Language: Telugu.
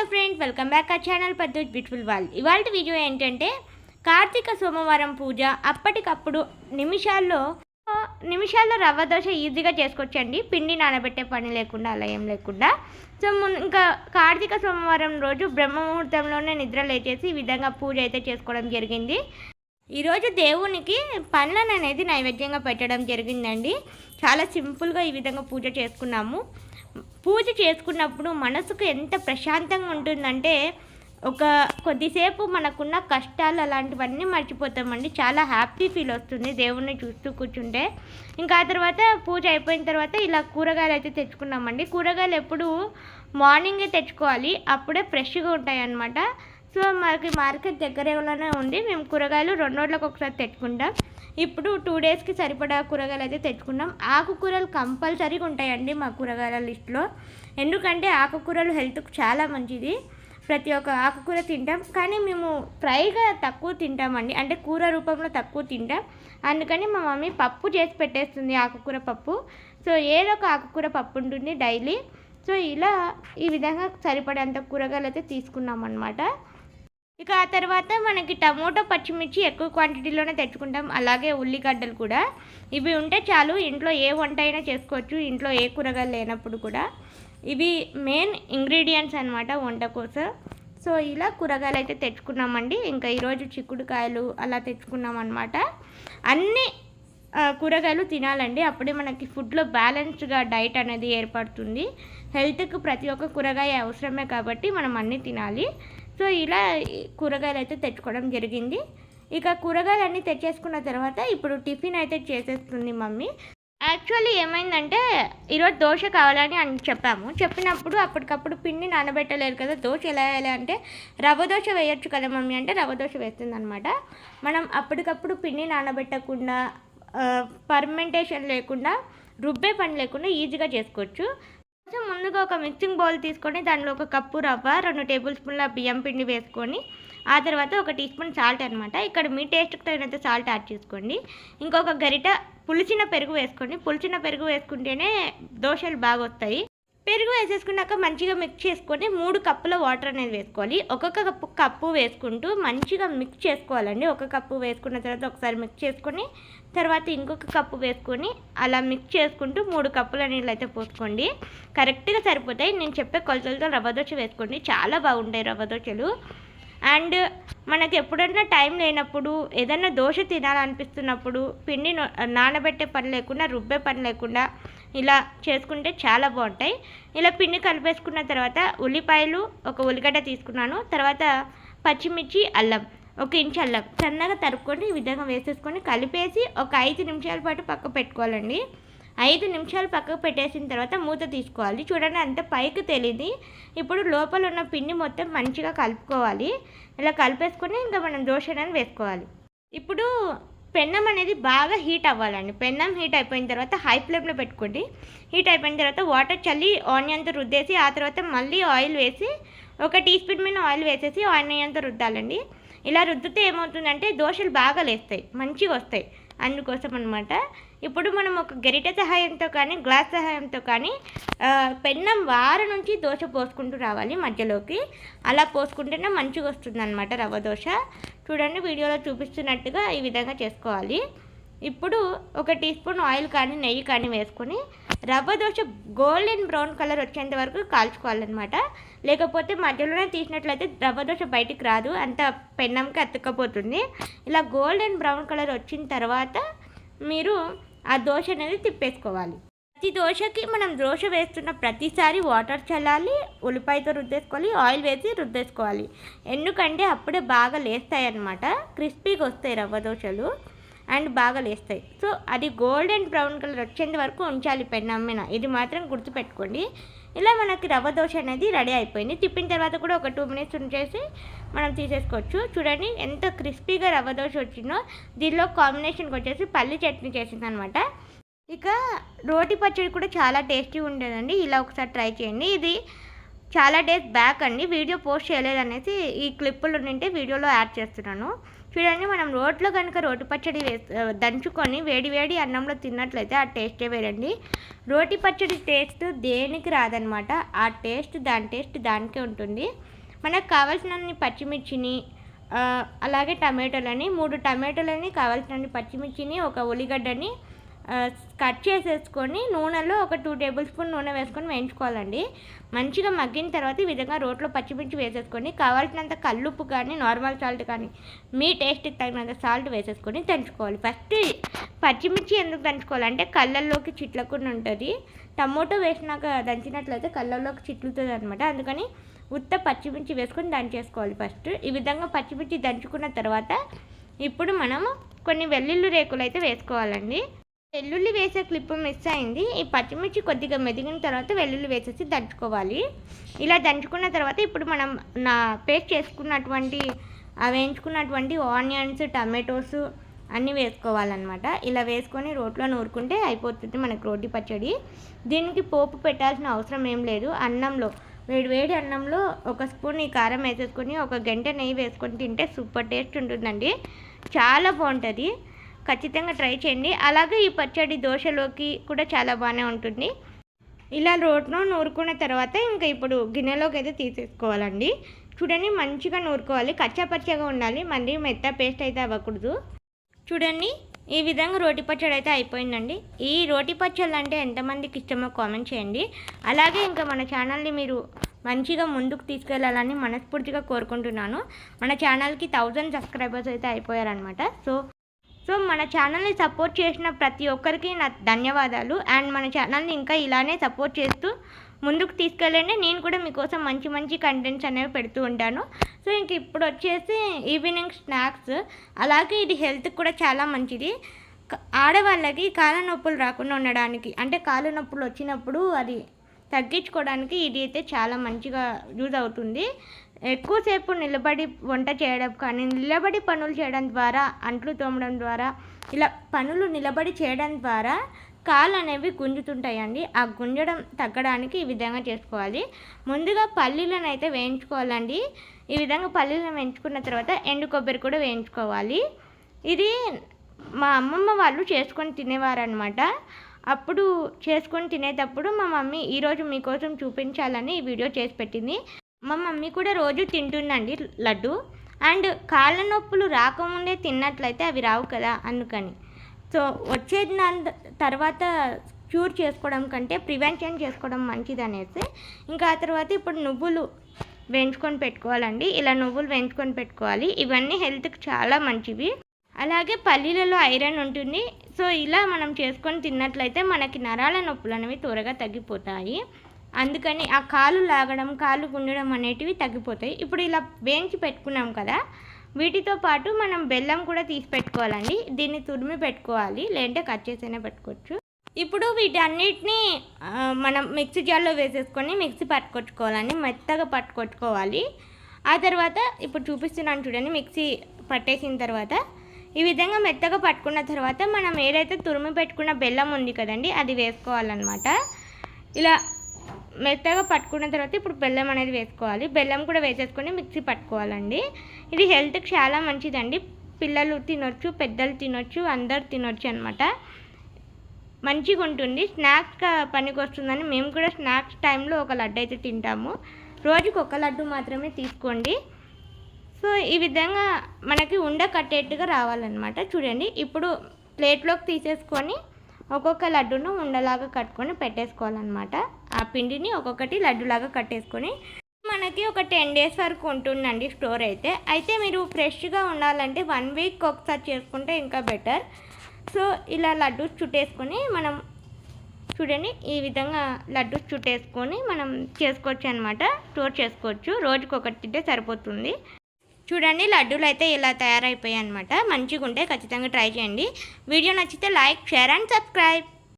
వెల్కమ్ బ్యాక్ ఆ ఛానల్ పద్దు బ్యూటిఫుల్ వాల్ ఇవాళ వీడియో ఏంటంటే కార్తీక సోమవారం పూజ అప్పటికప్పుడు నిమిషాల్లో నిమిషాల్లో రవ్వ దోశ ఈజీగా చేసుకోవచ్చండి. పిండి నానబెట్టే పని లేకుండా అలా ఏం లేకుండా. సో ఇంకా కార్తీక సోమవారం రోజు బ్రహ్మ ముహూర్తంలోనే నిద్ర లేచేసి ఈ విధంగా పూజ అయితే చేసుకోవడం జరిగింది. ఈరోజు దేవునికి పండ్లను అనేది నైవేద్యంగా పెట్టడం జరిగిందండి. చాలా సింపుల్గా ఈ విధంగా పూజ చేసుకున్నాము. పూజ చేసుకున్నప్పుడు మనసుకు ఎంత ప్రశాంతంగా ఉంటుందంటే ఒక కొద్దిసేపు మనకున్న కష్టాలు అలాంటివన్నీ మర్చిపోతామండి. చాలా హ్యాపీ ఫీల్ వస్తుంది దేవుణ్ణి చూస్తూ కూర్చుంటే. ఇంకా ఆ తర్వాత పూజ అయిపోయిన తర్వాత ఇలా కూరగాయలు అయితే తెచ్చుకున్నామండి. కూరగాయలు ఎప్పుడు మార్నింగే తెచ్చుకోవాలి. అప్పుడే ఫ్రెష్గా ఉంటాయి అన్నమాట సో మనకి మార్కెట్ దగ్గరలోనే ఉంది మేము కూరగాయలు రెండు రోజులకు ఒకసారి తెచ్చుకుంటాం. ఇప్పుడు టూ డేస్కి సరిపడా కూరగాయలు అయితే తెచ్చుకున్నాం. ఆకుకూరలు కంపల్సరీగా ఉంటాయండి మా కూరగాయల లిస్ట్లో. ఎందుకంటే ఆకుకూరలు హెల్త్కి చాలా మంచిది. ప్రతి ఒక్క ఆకుకూర తింటాం. కానీ మేము ఫ్రైగా తక్కువ తింటామండి. అంటే కూర రూపంలో తక్కువ తింటాం. అందుకని మా మమ్మీ పప్పు చేసి పెట్టేస్తుంది ఆకుకూర పప్పు. సో ఏదో ఒక ఆకుకూర పప్పు ఉంటుంది డైలీ. సో ఇలా ఈ విధంగా సరిపడేంత కూరగాయలు అయితే తీసుకున్నాం అనమాట ఇక ఆ తర్వాత మనకి టమోటో పచ్చిమిర్చి ఎక్కువ క్వాంటిటీలోనే తెచ్చుకుంటాం. అలాగే ఉల్లిగడ్డలు కూడా. ఇవి ఉంటే చాలు ఇంట్లో ఏ వంట అయినా చేసుకోవచ్చు ఇంట్లో ఏ కూరగాయలు లేనప్పుడు కూడా. ఇవి మెయిన్ ఇంగ్రీడియంట్స్ అనమాట వంట కోసం. సో ఇలా కూరగాయలు అయితే తెచ్చుకున్నామండి. ఇంకా ఈరోజు చిక్కుడుకాయలు అలా తెచ్చుకున్నాం అనమాట అన్ని కూరగాయలు తినాలండి. అప్పుడే మనకి ఫుడ్లో బ్యాలెన్స్డ్గా డైట్ అనేది ఏర్పడుతుంది. హెల్త్కి ప్రతి ఒక్క కూరగాయ అవసరమే కాబట్టి మనం అన్నీ తినాలి. సో ఇలా కూరగాయలు అయితే తెచ్చుకోవడం జరిగింది. ఇక కూరగాయలు అన్నీ తెచ్చేసుకున్న తర్వాత ఇప్పుడు టిఫిన్ అయితే చేసేస్తుంది మమ్మీ. యాక్చువల్లీ ఏమైందంటే ఈరోజు దోశ కావాలని అని చెప్పాము. చెప్పినప్పుడు అప్పటికప్పుడు పిండి నానబెట్టలేరు కదా దోశ ఎలా వేయాలి అంటే రవ్వ దోశ వేయొచ్చు కదా మమ్మీ అంటే రవ్వ దోశ వేస్తుందనమాట మనం అప్పటికప్పుడు పిండి నానబెట్టకుండా పర్మెంటేషన్ లేకుండా రుబ్బే పని లేకుండా ఈజీగా చేసుకోవచ్చు. ముందుగా ఒక మిక్సింగ్ బౌల్ తీసుకొని దానిలో ఒక కప్పు రవ్వ రెండు టేబుల్ స్పూన్ల బియ్యం పిండి వేసుకొని ఆ తర్వాత ఒక టీ స్పూన్ సాల్ట్ అనమాట ఇక్కడ మీ టేస్ట్కి తగినంత సాల్ట్ యాడ్ చేసుకోండి. ఇంకొక గరిట పులిచిన పెరుగు వేసుకోండి. పులిచిన పెరుగు వేసుకుంటేనే దోశలు బాగా వస్తాయి పెరుగు వేసేసుకున్నాక మంచిగా మిక్స్ చేసుకొని మూడు కప్పుల వాటర్ అనేది వేసుకోవాలి. ఒక్కొక్క కప్పు కప్పు వేసుకుంటూ మంచిగా మిక్స్ చేసుకోవాలండి. ఒక కప్పు వేసుకున్న తర్వాత ఒకసారి మిక్స్ చేసుకొని తర్వాత ఇంకొక కప్పు వేసుకొని అలా మిక్స్ చేసుకుంటూ మూడు కప్పుల నీళ్ళు అయితే పోసుకోండి. కరెక్ట్గా సరిపోతాయి. నేను చెప్పే కొలతలతో రవ్వ దోశ వేసుకోండి. చాలా బాగుంటాయి రవ్వ దోశలు. అండ్ మనకి ఎప్పుడన్నా టైం లేనప్పుడు ఏదైనా దోశ తినాలనిపిస్తున్నప్పుడు పిండి నానబెట్టే పని లేకుండా రుబ్బే పని లేకుండా ఇలా చేసుకుంటే చాలా బాగుంటాయి. ఇలా పిండి కలిపేసుకున్న తర్వాత ఉల్లిపాయలు ఒక ఉల్లిగడ్డ తీసుకున్నాను. తర్వాత పచ్చిమిర్చి అల్లం ఒక ఇంచు అల్లం సన్నగా తరుక్కొని ఈ విధంగా వేసేసుకొని కలిపేసి ఒక ఐదు నిమిషాల పాటు పక్క పెట్టుకోవాలండి. ఐదు నిమిషాలు పక్కకు పెట్టేసిన తర్వాత మూత తీసుకోవాలి. చూడండి అంత పైకి తెలియదు ఇప్పుడు లోపల ఉన్న పిండి మొత్తం మంచిగా కలుపుకోవాలి. ఇలా కలిపేసుకొని ఇంకా మనం దోశ వేసుకోవాలి. ఇప్పుడు పెన్నం అనేది బాగా హీట్ అవ్వాలండి. పెన్నం హీట్ అయిపోయిన తర్వాత హై ఫ్లేమ్లో పెట్టుకోండి. హీట్ అయిపోయిన తర్వాత వాటర్ చల్లి ఆనియన్తో రుద్దేసి ఆ తర్వాత మళ్ళీ ఆయిల్ వేసి ఒక టీ స్పూన్ మీద ఆయిల్ వేసేసి ఆనియన్తో రుద్దాలండి. ఇలా రుద్దితే ఏమవుతుందంటే దోశలు బాగా లేస్తాయి మంచిగా వస్తాయి అందుకోసం అనమాట ఇప్పుడు మనం ఒక గరిటె సహాయంతో కానీ గ్లాస్ సహాయంతో కానీ పెన్నం వార నుంచి దోశ పోసుకుంటూ రావాలి మధ్యలోకి. అలా పోసుకుంటేనే మంచిగా వస్తుంది అనమాట రవ్వ దోశ. చూడండి వీడియోలో చూపిస్తున్నట్టుగా ఈ విధంగా చేసుకోవాలి. ఇప్పుడు ఒక టీ స్పూన్ ఆయిల్ కానీ నెయ్యి కానీ వేసుకొని rava dosa golden brown colour వచ్చేంత వరకు కాల్చుకోవాలన్నమాట. లేకపోతే మధ్యలోనే తీసినట్లయితే రవ్వ దోశ బయటికి రాదు అంత పెన్నంకి అతుక్కపోతుంది. ఇలా గోల్డెన్ బ్రౌన్ కలర్ వచ్చిన తర్వాత మీరు ఆ దోశ అనేది తిప్పేసుకోవాలి. ప్రతి దోశకి మనం దోశ వేస్తున్న ప్రతిసారి వాటర్ చల్లాలి ఉల్లిపాయతో రుద్దేసుకోవాలి ఆయిల్ వేసి రుద్దేసుకోవాలి. ఎందుకంటే అప్పుడే బాగా లేస్తాయి అన్నమాట క్రిస్పీగా వస్తాయి రవ్వ దోశలు. అండ్ బాగా లేస్తాయి. సో అది గోల్డెన్ బ్రౌన్ కలర్ వచ్చేంత వరకు ఉంచాలి పెన్నం మీద ఇది మాత్రం గుర్తుపెట్టుకోండి. ఇలా మనకి రవ్వ దోశ అనేది రెడీ అయిపోయింది. తిప్పిన తర్వాత కూడా ఒక టూ మినిట్స్ ఉంచేసి మనం తీసేసుకోవచ్చు. చూడండి ఎంత క్రిస్పీగా రవ్వ దోశ వచ్చిందో. దీనిలో కాంబినేషన్కి వచ్చేసి పల్లి చట్నీ చేసింది అనమాట ఇక రోటి పచ్చడి కూడా చాలా టేస్టీ ఉండేదండి. ఇలా ఒకసారి ట్రై చేయండి. ఇది చాలా డేస్ బ్యాక్ అండి. వీడియో పోస్ట్ చేయలేదనేసి ఈ క్లిప్పులు ఉంటే వీడియోలో యాడ్ చేస్తున్నాను. చూడండి మనం రోట్లో కనుక రోటి పచ్చడి దంచుకొని వేడి వేడి అన్నంలో తిన్నట్లయితే ఆ టేస్టే వేరండి. రోటి పచ్చడి టేస్ట్ దేనికి రాదనమాట. ఆ టేస్ట్ దాని టేస్ట్ దానికే ఉంటుంది. మనకు కావాల్సినన్ని పచ్చిమిర్చిని అలాగే టమాటోలని మూడు టమాటోలని కావాల్సినన్ని పచ్చిమిర్చిని ఒక ఉల్లిగడ్డని కట్ చేసేసుకొని నూనెలో ఒక టూ టేబుల్ స్పూన్ నూనె వేసుకొని వేయించుకోవాలండి. మంచిగా మగ్గిన తర్వాత ఈ విధంగా రోట్లో పచ్చిమిర్చి వేసేసుకొని కావాల్సినంత కల్లుప్పు కానీ నార్మల్ సాల్ట్ కానీ మీ టేస్ట్కి తగినంత సాల్ట్ వేసేసుకొని దంచుకోవాలి. ఫస్ట్ పచ్చిమిర్చి ఎందుకు దంచుకోవాలంటే కళ్ళల్లోకి చిట్లకుండా ఉంటుంది. టమోటో వేసినాక దంచినట్లయితే కళ్ళల్లోకి చిట్లుతుంది అనమాట అందుకని ఉత్త పచ్చిమిర్చి వేసుకొని దంచేసుకోవాలి ఫస్ట్. ఈ విధంగా పచ్చిమిర్చి దంచుకున్న తర్వాత ఇప్పుడు మనం కొన్ని వెల్లుల్లి రేకులు అయితే వేసుకోవాలండి. వెల్లుల్లి వేసే క్లిప్ మిస్ అయింది. ఈ పచ్చిమిర్చి కొద్దిగా మెదిగిన తర్వాత వెల్లుల్లి వేసేసి దంచుకోవాలి. ఇలా దంచుకున్న తర్వాత ఇప్పుడు మనం నా పేస్ట్ చేసుకున్నటువంటి వేయించుకున్నటువంటి ఆనియన్స్ టమాటోస్ అన్నీ వేసుకోవాలన్నమాట. ఇలా వేసుకొని రోట్లో నూరుకుంటే అయిపోతుంది మనకు రోటి పచ్చడి. దీనికి పోపు పెట్టాల్సిన అవసరం ఏం లేదు. అన్నంలో వేడి వేడి అన్నంలో ఒక స్పూన్ ఈ కారం వేసేసుకొని ఒక గంట నెయ్యి వేసుకొని తింటే సూపర్ టేస్ట్ ఉంటుందండి. చాలా బాగుంటుంది. ఖచ్చితంగా ట్రై చేయండి. అలాగే ఈ పచ్చడి దోశలోకి కూడా చాలా బాగానే ఉంటుంది. ఇలా రోట్లో నూరుకున్న తర్వాత ఇంకా ఇప్పుడు గిన్నెలోకి అయితే తీసేసుకోవాలండి. చూడండి మంచిగా నూరుకోవాలి. కచ్చా పచ్చగా ఉండాలి. మళ్ళీ మెత్త పేస్ట్ అయితే అవ్వకూడదు. చూడండి ఈ విధంగా రోటి పచ్చడి అయితే అయిపోయిందండి. ఈ రోటి పచ్చళ్ళు అంటే ఎంతమందికి ఇష్టమో కామెంట్ చేయండి. అలాగే ఇంకా మన ఛానల్ని మీరు మంచిగా ముందుకు తీసుకెళ్ళాలని మనస్ఫూర్తిగా కోరుకుంటున్నాను. మన ఛానల్కి థౌజండ్ సబ్స్క్రైబర్స్ అయితే అయిపోయారనమాట సో సో మన ఛానల్ని సపోర్ట్ చేసిన ప్రతి ఒక్కరికి నా ధన్యవాదాలు. అండ్ మన ఛానల్ని ఇంకా ఇలానే సపోర్ట్ చేస్తూ ముందుకు తీసుకెళ్ళండి. నేను కూడా మీకోసం మంచి మంచి కంటెంట్స్ అనేవి పెడుతూ ఉంటాను. సో ఇంక ఇప్పుడు వచ్చేసి ఈవినింగ్ స్నాక్స్ అలాగే ఇది హెల్త్కి కూడా చాలా మంచిది. ఆడవాళ్ళకి కాళ్ళ నొప్పులు రాకుండా ఉండడానికి అంటే కాళ్ళ నొప్పులు వచ్చినప్పుడు అది తగ్గించుకోవడానికి ఇది అయితే చాలా మంచిగా యూజ్ అవుతుంది. ఎక్కువసేపు నిలబడి వంట చేయడం కానీ నిలబడి పనులు చేయడం ద్వారా అంట్లు తోమడం ద్వారా ఇలా పనులు నిలబడి చేయడం ద్వారా కాళ్ళు అనేవి గుంజుతుంటాయండి. ఆ గుంజడం తగ్గడానికి ఈ విధంగా చేసుకోవాలి. ముందుగా పల్లీలను అయితే వేయించుకోవాలండి. ఈ విధంగా పల్లీలను వేయించుకున్న తర్వాత ఎండు కొబ్బరి కూడా వేయించుకోవాలి. ఇది మా అమ్మమ్మ వాళ్ళు చేసుకొని తినేవారనమాట అప్పుడు చేసుకొని తినేటప్పుడు మా మమ్మీ ఈరోజు మీకోసం చూపించాలని ఈ వీడియో చేసి పెట్టింది. మా మమ్మీ కూడా రోజు తింటుందండి లడ్డు. అండ్ కాళ్ళ నొప్పులు రాకముందే తిన్నట్లయితే అవి రావు కదా అందుకని. సో వచ్చే దాని తర్వాత క్యూర్ చేసుకోవడం కంటే ప్రివెన్షన్ చేసుకోవడం మంచిది అనేసి ఇంకా ఆ తర్వాత ఇప్పుడు నువ్వులు వేయించుకొని పెట్టుకోవాలండి. ఇలా నువ్వులు వేయించుకొని పెట్టుకోవాలి. ఇవన్నీ హెల్త్కి చాలా మంచివి. అలాగే పల్లీలలో ఐరన్ ఉంటుంది. సో ఇలా మనం చేసుకొని తిన్నట్లయితే మనకి నరాల నొప్పులు అనేవి త్వరగా తగ్గిపోతాయి. అందుకని ఆ కాలు లాగడం కాలు గుండడం అనేటివి తగ్గిపోతాయి. ఇప్పుడు ఇలా వేయించి పెట్టుకున్నాం కదా వీటితో పాటు మనం బెల్లం కూడా తీసి పెట్టుకోవాలండి. దీన్ని తురిమి పెట్టుకోవాలి. లేదంటే కట్ చేసైనా పెట్టుకోవచ్చు. ఇప్పుడు వీటన్నిటిని మనం మిక్సీ జార్లో వేసేసుకొని మిక్సీ పట్టుకొచ్చుకోవాలండి. మెత్తగా పట్టుకొచ్చుకోవాలి. ఆ తర్వాత ఇప్పుడు చూపిస్తున్నాను చూడండి మిక్సీ పట్టేసిన తర్వాత. ఈ విధంగా మెత్తగా పట్టుకున్న తర్వాత మనం ఏదైతే తురిమి పెట్టుకున్న బెల్లం ఉంది కదండి అది వేసుకోవాలన్నమాట. ఇలా మెత్తగా పట్టుకున్న తర్వాత ఇప్పుడు బెల్లం అనేది వేసుకోవాలి. బెల్లం కూడా వేసేసుకొని మిక్సీ పట్టుకోవాలండి. ఇది హెల్త్కి చాలా మంచిదండి. పిల్లలు తినొచ్చు పెద్దలు తినొచ్చు అందరు తినొచ్చు అనమాట మంచిగా ఉంటుంది. స్నాక్స్ పనికి వస్తుందని మేము కూడా స్నాక్స్ టైంలో ఒక లడ్డు అయితే తింటాము. రోజుకి ఒక లడ్డు మాత్రమే తీసుకోండి. సో ఈ విధంగా మనకి ఉండ కట్టేట్టుగా రావాలన్నమాట. చూడండి ఇప్పుడు ప్లేట్లోకి తీసేసుకొని ఒక్కొక్క లడ్డును ఉండలాగా కట్టుకొని పెట్టేసుకోవాలన్నమాట. ఆ పిండిని ఒక్కొక్కటి లడ్డులాగా కట్టేసుకొని మనకి ఒక టెన్ డేస్ వరకు ఉంటుందండి స్టోర్ అయితే. అయితే మీరు ఫ్రెష్గా ఉండాలంటే వన్ వీక్ ఒకసారి చేసుకుంటే ఇంకా బెటర్. సో ఇలా లడ్డు చుట్టేసుకొని మనం చూడండి ఈ విధంగా లడ్డు చుట్టేసుకొని మనం చేసుకోవచ్చు అనమాట స్టోర్ చేసుకోవచ్చు. రోజుకి ఒకటి తింటే సరిపోతుంది. చూడండి లడ్డూలు అయితే ఇలా తయారైపోయాయి అనమాట మంచిగా ఉంటే ఖచ్చితంగా ట్రై చేయండి. వీడియో నచ్చితే లైక్ షేర్ అండ్ సబ్స్క్రైబ్.